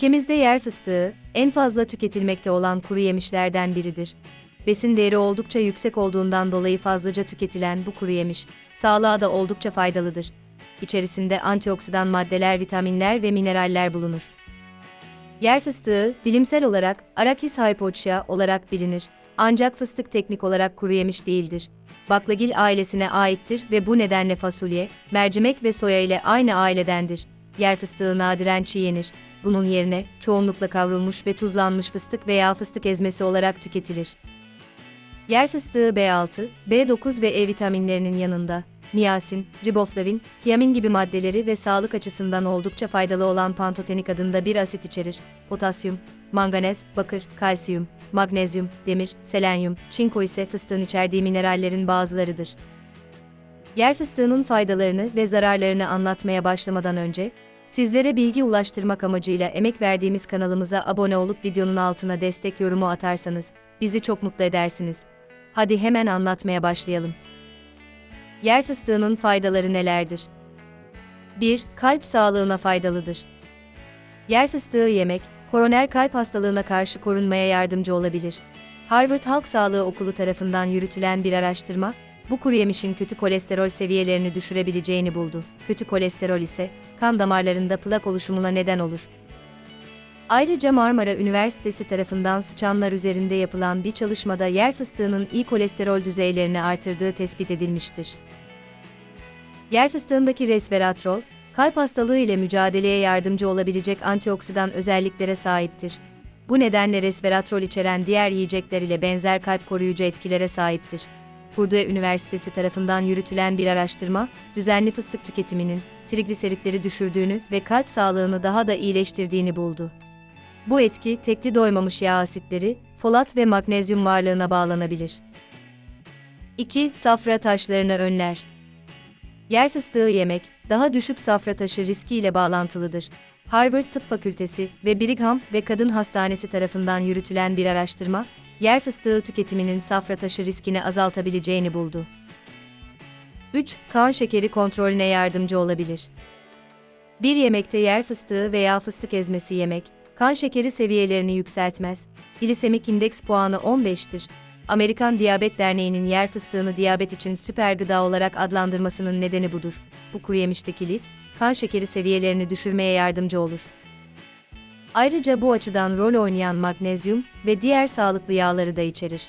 Ülkemizde yer fıstığı, en fazla tüketilmekte olan kuru yemişlerden biridir. Besin değeri oldukça yüksek olduğundan dolayı fazlaca tüketilen bu kuru yemiş, sağlığa da oldukça faydalıdır. İçerisinde antioksidan maddeler, vitaminler ve mineraller bulunur. Yer fıstığı, bilimsel olarak Arachis hypoxia olarak bilinir. Ancak fıstık teknik olarak kuru yemiş değildir. Baklagil ailesine aittir ve bu nedenle fasulye, mercimek ve soya ile aynı ailedendir. Yer fıstığı nadiren çiğ yenir. Bunun yerine çoğunlukla kavrulmuş ve tuzlanmış fıstık veya fıstık ezmesi olarak tüketilir. Yer fıstığı B6, B9 ve E vitaminlerinin yanında niyasin, riboflavin, tiamin gibi maddeleri ve sağlık açısından oldukça faydalı olan pantotenik adında bir asit içerir. Potasyum, manganez, bakır, kalsiyum, magnezyum, demir, selenyum, çinko ise fıstığın içerdiği minerallerin bazılarıdır. Yer fıstığının faydalarını ve zararlarını anlatmaya başlamadan önce, sizlere bilgi ulaştırmak amacıyla emek verdiğimiz kanalımıza abone olup videonun altına destek yorumu atarsanız, bizi çok mutlu edersiniz. Hadi hemen anlatmaya başlayalım. Yer fıstığının faydaları nelerdir? 1. Kalp sağlığına faydalıdır. Yer fıstığı yemek, koroner kalp hastalığına karşı korunmaya yardımcı olabilir. Harvard Halk Sağlığı Okulu tarafından yürütülen bir araştırma, bu kuru yemişin kötü kolesterol seviyelerini düşürebileceğini buldu. Kötü kolesterol ise kan damarlarında plak oluşumuna neden olur. Ayrıca Marmara Üniversitesi tarafından sıçanlar üzerinde yapılan bir çalışmada yer fıstığının iyi kolesterol düzeylerini artırdığı tespit edilmiştir. Yer fıstığındaki resveratrol, kalp hastalığı ile mücadeleye yardımcı olabilecek antioksidan özelliklere sahiptir. Bu nedenle resveratrol içeren diğer yiyecekler ile benzer kalp koruyucu etkilere sahiptir. Purdue Üniversitesi tarafından yürütülen bir araştırma, düzenli fıstık tüketiminin trigliseritleri düşürdüğünü ve kalp sağlığını daha da iyileştirdiğini buldu. Bu etki tekli doymamış yağ asitleri, folat ve magnezyum varlığına bağlanabilir. 2. Safra taşlarını önler. Yer fıstığı yemek, daha düşük safra taşı riski ile bağlantılıdır. Harvard Tıp Fakültesi ve Brigham ve Kadın Hastanesi tarafından yürütülen bir araştırma, yer fıstığı tüketiminin safra taşı riskini azaltabileceğini buldu. 3. Kan şekeri kontrolüne yardımcı olabilir. Bir yemekte yer fıstığı veya fıstık ezmesi yemek, kan şekeri seviyelerini yükseltmez. Glisemik indeks puanı 15'tir. Amerikan Diyabet Derneği'nin yer fıstığını diyabet için süper gıda olarak adlandırmasının nedeni budur. Bu kuru yemişteki lif, kan şekeri seviyelerini düşürmeye yardımcı olur. Ayrıca bu açıdan rol oynayan magnezyum ve diğer sağlıklı yağları da içerir.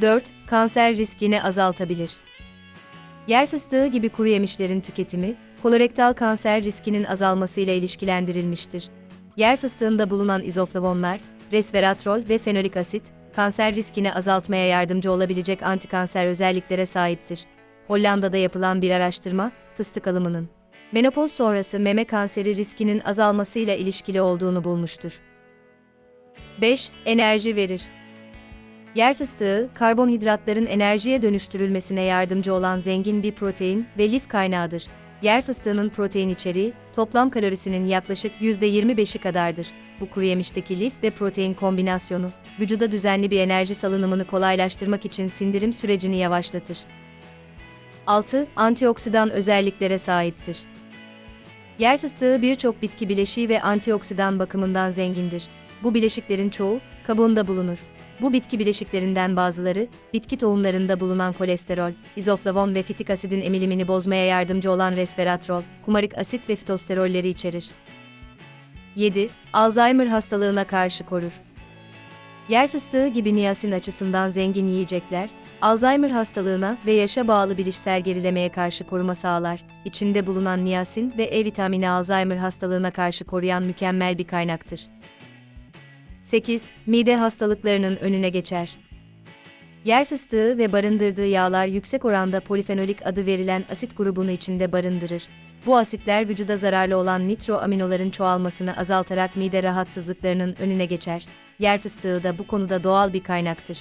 4. Kanser riskini azaltabilir. Yer fıstığı gibi kuru yemişlerin tüketimi, kolorektal kanser riskinin azalmasıyla ilişkilendirilmiştir. Yer fıstığında bulunan izoflavonlar, resveratrol ve fenolik asit, kanser riskini azaltmaya yardımcı olabilecek antikanser özelliklere sahiptir. Hollanda'da yapılan bir araştırma, fıstık alımının menopoz sonrası meme kanseri riskinin azalmasıyla ilişkili olduğunu bulmuştur. 5. Enerji verir. Yer fıstığı, karbonhidratların enerjiye dönüştürülmesine yardımcı olan zengin bir protein ve lif kaynağıdır. Yer fıstığının protein içeriği, toplam kalorisinin yaklaşık %25'i kadardır. Bu kuru yemişteki lif ve protein kombinasyonu, vücuda düzenli bir enerji salınımını kolaylaştırmak için sindirim sürecini yavaşlatır. 6. Antioksidan özelliklere sahiptir. Yer fıstığı birçok bitki bileşiği ve antioksidan bakımından zengindir. Bu bileşiklerin çoğu kabuğunda bulunur. Bu bitki bileşiklerinden bazıları, bitki tohumlarında bulunan kolesterol, izoflavon ve fitik asidin emilimini bozmaya yardımcı olan resveratrol, kumarik asit ve fitosterolleri içerir. 7. Alzheimer hastalığına karşı korur. Yer fıstığı gibi niyasin açısından zengin yiyecekler, Alzheimer hastalığına ve yaşa bağlı bilişsel gerilemeye karşı koruma sağlar. İçinde bulunan niyasin ve E vitamini Alzheimer hastalığına karşı koruyan mükemmel bir kaynaktır. 8. Mide hastalıklarının önüne geçer. Yer fıstığı ve barındırdığı yağlar yüksek oranda polifenolik adı verilen asit grubunu içinde barındırır. Bu asitler vücuda zararlı olan nitroaminoların çoğalmasını azaltarak mide rahatsızlıklarının önüne geçer. Yer fıstığı da bu konuda doğal bir kaynaktır.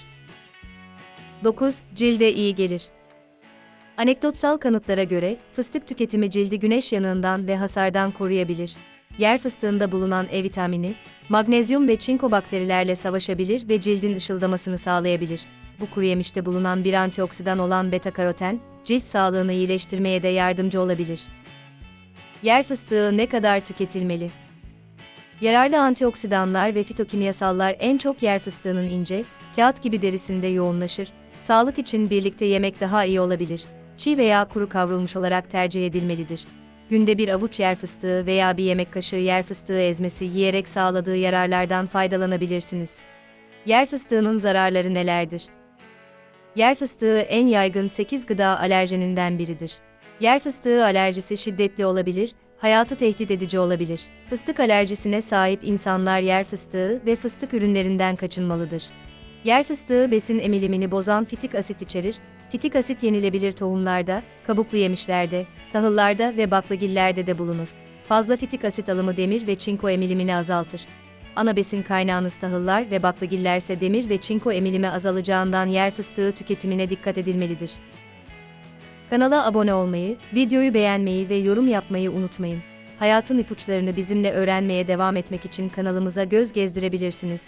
9. Cilde iyi gelir. Anekdotsal kanıtlara göre, fıstık tüketimi cildi güneş yanığından ve hasardan koruyabilir. Yer fıstığında bulunan E vitamini, magnezyum ve çinko bakterilerle savaşabilir ve cildin ışıldamasını sağlayabilir. Bu kuru yemişte bulunan bir antioksidan olan beta karoten, cilt sağlığını iyileştirmeye de yardımcı olabilir. Yer fıstığı ne kadar tüketilmeli? Yararlı antioksidanlar ve fitokimyasallar en çok yer fıstığının ince, kağıt gibi derisinde yoğunlaşır. Sağlık için birlikte yemek daha iyi olabilir. Çiğ veya kuru kavrulmuş olarak tercih edilmelidir. Günde bir avuç yer fıstığı veya bir yemek kaşığı yer fıstığı ezmesi yiyerek sağladığı yararlardan faydalanabilirsiniz. Yer fıstığının zararları nelerdir? Yer fıstığı en yaygın 8 gıda alerjeninden biridir. Yer fıstığı alerjisi şiddetli olabilir, hayatı tehdit edici olabilir. Fıstık alerjisine sahip insanlar yer fıstığı ve fıstık ürünlerinden kaçınmalıdır. Yer fıstığı besin emilimini bozan fitik asit içerir. Fitik asit yenilebilir tohumlarda, kabuklu yemişlerde, tahıllarda ve baklagillerde de bulunur. Fazla fitik asit alımı demir ve çinko emilimini azaltır. Ana besin kaynağınız tahıllar ve baklagillerse demir ve çinko emilimi azalacağından yer fıstığı tüketimine dikkat edilmelidir. Kanala abone olmayı, videoyu beğenmeyi ve yorum yapmayı unutmayın. Hayatın ipuçlarını bizimle öğrenmeye devam etmek için kanalımıza göz gezdirebilirsiniz.